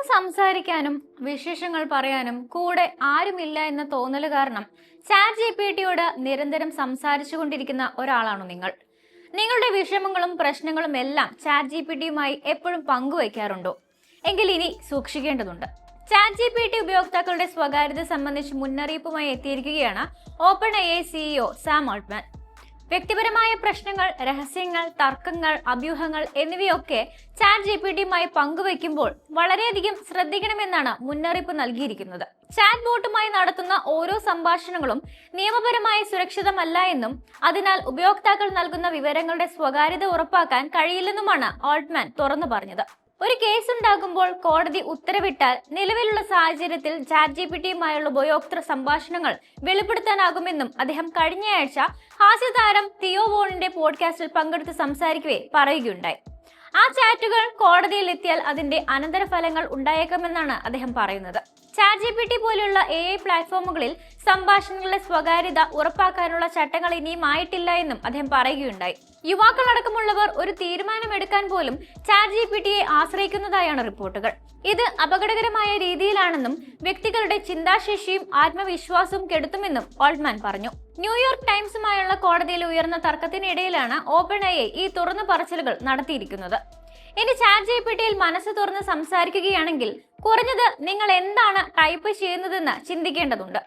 തുറന്നു സംസാരിക്കാനും വിശേഷങ്ങൾ പറയാനും കൂടെ ആരുമില്ല എന്ന തോന്നൽ കാരണം ചാറ്റ് ജി പി ടിയോട് നിരന്തരം സംസാരിച്ചു കൊണ്ടിരിക്കുന്ന ഒരാളാണോ നിങ്ങൾ? നിങ്ങളുടെ വിഷമങ്ങളും പ്രശ്നങ്ങളും എല്ലാം ചാറ്റ് ജി പി ടിയുമായി എപ്പോഴും പങ്കുവയ്ക്കാറുണ്ടോ? എങ്കിൽ ഇനി സൂക്ഷിക്കേണ്ടതുണ്ട്. ചാറ്റ് ജി പി ടി ഉപയോക്താക്കളുടെ സ്വകാര്യത സംബന്ധിച്ച് മുന്നറിയിപ്പുമായി എത്തിയിരിക്കുകയാണ് open I CEO Sam Altman വ്യക്തിപരമായ പ്രശ്നങ്ങൾ രഹസ്യങ്ങൾ തർക്കങ്ങൾ അഭ്യൂഹങ്ങൾ എന്നിവയൊക്കെ ചാറ്റ് ജി പി ടിയുമായി പങ്കുവയ്ക്കുമ്പോൾ വളരെയധികം ശ്രദ്ധിക്കണമെന്നാണ് മുന്നറിയിപ്പ് നൽകിയിരിക്കുന്നത്. ചാറ്റ് ബോട്ടുമായി നടത്തുന്ന ഓരോ സംഭാഷണങ്ങളും നിയമപരമായി സുരക്ഷിതമല്ല എന്നും അതിനാൽ ഉപയോക്താക്കൾ നൽകുന്ന വിവരങ്ങളുടെ സ്വകാര്യത ഉറപ്പാക്കാൻ കഴിയില്ലെന്നുമാണ് ഓൾട്ട്മാൻ തുറന്നു പറഞ്ഞത്. ഒരു കേസ് ഉണ്ടാകുമ്പോൾ കോടതി ഉത്തരവിട്ടാൽ നിലവിലുള്ള സാഹചര്യത്തിൽ ചാറ്റ് ജി പി ടിയുമായുള്ള ഉപയോക്തൃ സംഭാഷണങ്ങൾ വെളിപ്പെടുത്താനാകുമെന്നും അദ്ദേഹം കഴിഞ്ഞയാഴ്ച ഹാസ്യതാരം തിയോ വോണിന്റെ പോഡ്കാസ്റ്റിൽ പങ്കെടുത്ത് സംസാരിക്കവേ പറയുകയുണ്ടായി. ആ ചാറ്റുകൾ കോടതിയിൽ എത്തിയാൽ അതിന്റെ അനന്തരഫലങ്ങൾ ഉണ്ടായേക്കാമെന്നാണ് അദ്ദേഹം പറയുന്നത്. ചാറ്റ് ജി പി ടി പോലുള്ള എ ഐ പ്ലാറ്റ്ഫോമുകളിൽ സംഭാഷണങ്ങളുടെ സ്വകാര്യത ഉറപ്പാക്കാനുള്ള ചട്ടങ്ങൾ ഇനിയും ആയിട്ടില്ല എന്നും അദ്ദേഹം പറയുകയുണ്ടായി. യുവാക്കളടക്കമുള്ളവർ ഒരു തീരുമാനമെടുക്കാൻ പോലും ചാറ്റ് ജി പി ടിയെ ആശ്രയിക്കുന്നതായാണ് റിപ്പോർട്ടുകൾ. ഇത് അപകടകരമായ രീതിയിലാണെന്നും വ്യക്തികളുടെ ചിന്താശേഷിയും ആത്മവിശ്വാസവും കെടുത്തുമെന്നും ഓൾട്ട്മാൻ പറഞ്ഞു. ന്യൂയോർക്ക് ടൈംസുമായുള്ള കോടതിയിൽ ഉയർന്ന തർക്കത്തിനിടയിലാണ് ഓപ്പൺ ഐ ഈ തുറന്നു പറച്ചിലുകൾ നടത്തിയിരിക്കുന്നത്. ഇനി ചാറ്റ് ജി പി ടിയിൽ മനസ്സ് തുറന്ന് സംസാരിക്കുകയാണെങ്കിൽ കുറഞ്ഞത് നിങ്ങൾ എന്താണ് ടൈപ്പ് ചെയ്യുന്നതെന്ന് ചിന്തിക്കേണ്ടതുണ്ട്.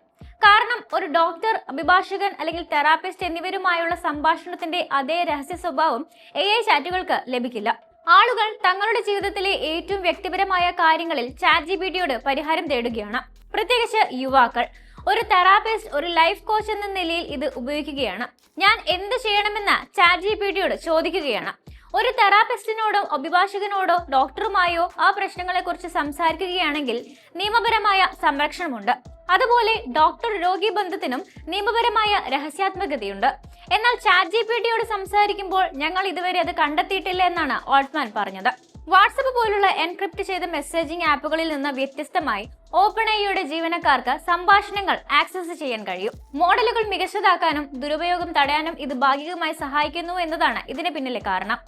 കാരണം ഒരു ഡോക്ടർ അഭിഭാഷകൻ അല്ലെങ്കിൽ തെറാപ്പിസ്റ്റ് എന്നിവരുമായുള്ള സംഭാഷണത്തിന്റെ അതേ രഹസ്യ സ്വഭാവം എ ഐ ചാറ്റുകൾക്ക് ലഭിക്കില്ല. ആളുകൾ തങ്ങളുടെ ജീവിതത്തിലെ ഏറ്റവും വ്യക്തിപരമായ കാര്യങ്ങളിൽ ചാറ്റ് ജി പി ടിയോട് പരിഹാരം തേടുകയാണ്. പ്രത്യേകിച്ച് യുവാക്കൾ. ഒരു തെറാപ്പിസ്റ്റ് ഒരു ലൈഫ് കോച്ച് എന്ന നിലയിൽ ഇത് ഉപയോഗിക്കുകയാണ്. ഞാൻ എന്ത് ചെയ്യണമെന്ന് ചാറ്റ് ജി പി ടിയോട് ചോദിക്കുകയാണ്. ഒരു തെറാപ്പിസ്റ്റിനോടോ അഭിഭാഷകനോടോ ഡോക്ടറുമായോ ആ പ്രശ്നങ്ങളെക്കുറിച്ച് സംസാരിക്കുകയാണെങ്കിൽ നിയമപരമായ സംരക്ഷണമുണ്ട്. അതുപോലെ ഡോക്ടർ രോഗി ബന്ധത്തിനും നിയമപരമായ രഹസ്യാത്മകതയുണ്ട്. എന്നാൽ ചാറ്റ് ജി പി ടിയോട് സംസാരിക്കുമ്പോൾ ഞങ്ങൾ ഇതുവരെ അത് കണ്ടെത്തിയിട്ടില്ല എന്നാണ് ഓൾട്ട്മാൻ പറഞ്ഞത്. വാട്സപ്പ് പോലുള്ള എൻക്രിപ്റ്റ് ചെയ്ത മെസ്സേജിംഗ് ആപ്പുകളിൽ നിന്ന് വ്യത്യസ്തമായി ഓപ്പൺ ഐയുടെ ജീവനക്കാർക്ക് സംഭാഷണങ്ങൾ ആക്സസ് ചെയ്യാൻ കഴിയും. മോഡലുകൾ മികച്ചതാക്കാനും ദുരുപയോഗം തടയാനും ഇത് ഭാഗികമായി സഹായിക്കുന്നു എന്നതാണ് ഇതിന് പിന്നിലെ കാരണം.